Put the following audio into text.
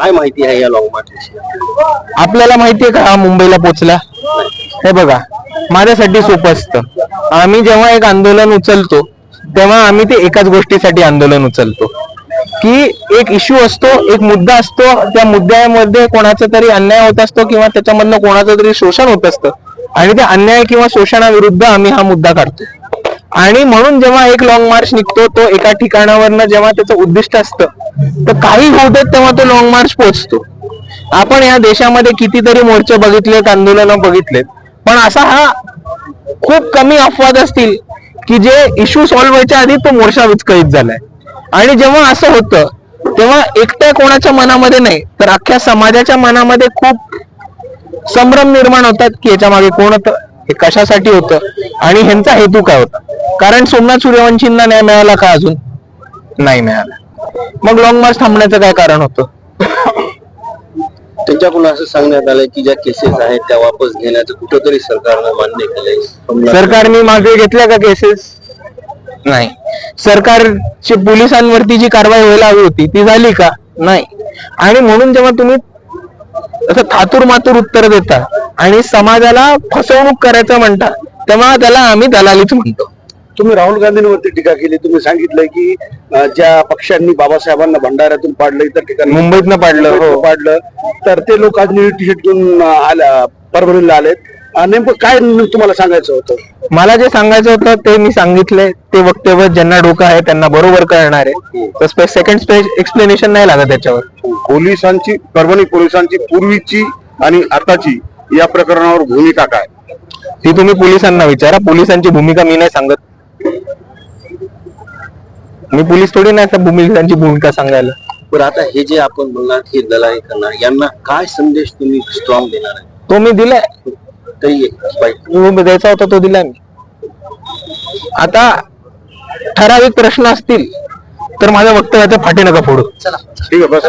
काय माहिती आहे या लॉंग मार्च विषयी आपल्याला माहितीये का हा मुंबईला पोचला हे बघा माझ्यासाठी सोपं असतं. आम्ही जेव्हा एक आंदोलन उचलतो तेव्हा आम्ही ते एकाच गोष्टीसाठी आंदोलन उचलतो. की एक इश्यू असतो एक मुद्दा असतो त्या मुद्द्यामध्ये कोणाचा तरी अन्याय होत असतो किंवा त्याच्यामधनं कोणाचं तरी शोषण होत असतं. आणि त्या अन्याय किंवा शोषणाविरुद्ध आम्ही हा मुद्दा काढतो. आणि म्हणून जेव्हा एक लॉंग मार्च निघतो तो एका ठिकाणावरनं जेव्हा त्याचं उद्दिष्ट असतं तर काही होऊ तेव्हा तो लॉंग मार्च पोहोचतो. आपण या देशामध्ये कितीतरी मोर्चे बघितलेत आंदोलनं बघितलेत पण असा हा खूप कमी अपवाद असतील की जे इश्यू सॉल्व्ह व्हायच्या आधी तो मोर्चा विचकळीत झालाय. आणि जेव्हा असं होतं तेव्हा एकट्या कोणाच्या मनामध्ये नाही तर अख्ख्या समाजाच्या मनामध्ये खूप संभ्रम निर्माण होतात की याच्या मागे कोण होतं हे कशासाठी होतं आणि ह्यांचा हेतू काय होता? कारण सोमनाथ सूर्यवंशींना न्याय मिळाला का अजून? नाही मिळाला. मग लॉंग मार्च थांबण्याचं काय कारण होतं? त्यांच्याकडून असं सांगण्यात आलंय की ज्या केसेस आहेत त्या वापस घेण्याचं कुठंतरी सरकारनं मान्य केलंय. सरकारने मागे घेतल्या का केसेस नाही. सरकारची पोलिसांवरती जी कारवाई व्हायला हवी होती ती झाली का? नाही. आणि म्हणून जेव्हा तुम्ही असं थातूर मातूर उत्तर देता आणि समाजाला फसवणूक करायचं म्हणता तेव्हा त्याला आम्ही दलालीच म्हणतो. तुम्ही राहुल गांधींवरती टीका केली. तुम्ही सांगितलंय की ज्या पक्षांनी बाबासाहेबांना भंडाऱ्यातून पाडलं इतर ठिकाणी मुंबईतनं पाडलं, हो. पाडलं. तर ते लोक आज निळी टी शर्ट घेऊन अं, आल्या परभणीला आलेत. नेमकं काय तुम्हाला सांगायचं होतं? मला जे सांगायचं होतं ते मी सांगितलंय. ते वक्तव्य ज्यांना डोकं आहे त्यांना बरोबर कळणार आहे. सेकंड एक्सप्लेनेशन नाही लागत त्याच्यावर. पोलिसांची परभणी पोलिसांची पूर्वीची आणि आताची या प्रकरणावर भूमिका काय? ती तुम्ही पोलिसांना विचारा. पोलिसांची भूमिका मी नाही सांगत. मी पोलीस थोडी नाही त्या पोलिसांची भूमिका सांगायला. पण आता हे जे आपण बोलणार हे दलाली करणार यांना काय संदेश तुम्ही स्ट्रॉंग देणार आहे? तो मी दिलाय. वाईट द्यायचा होता तो दिलाय मी. आता ठराविक प्रश्न असतील तर माझ्या वक्तव्याचे फाटे नका फोडू. ठीक आहे बस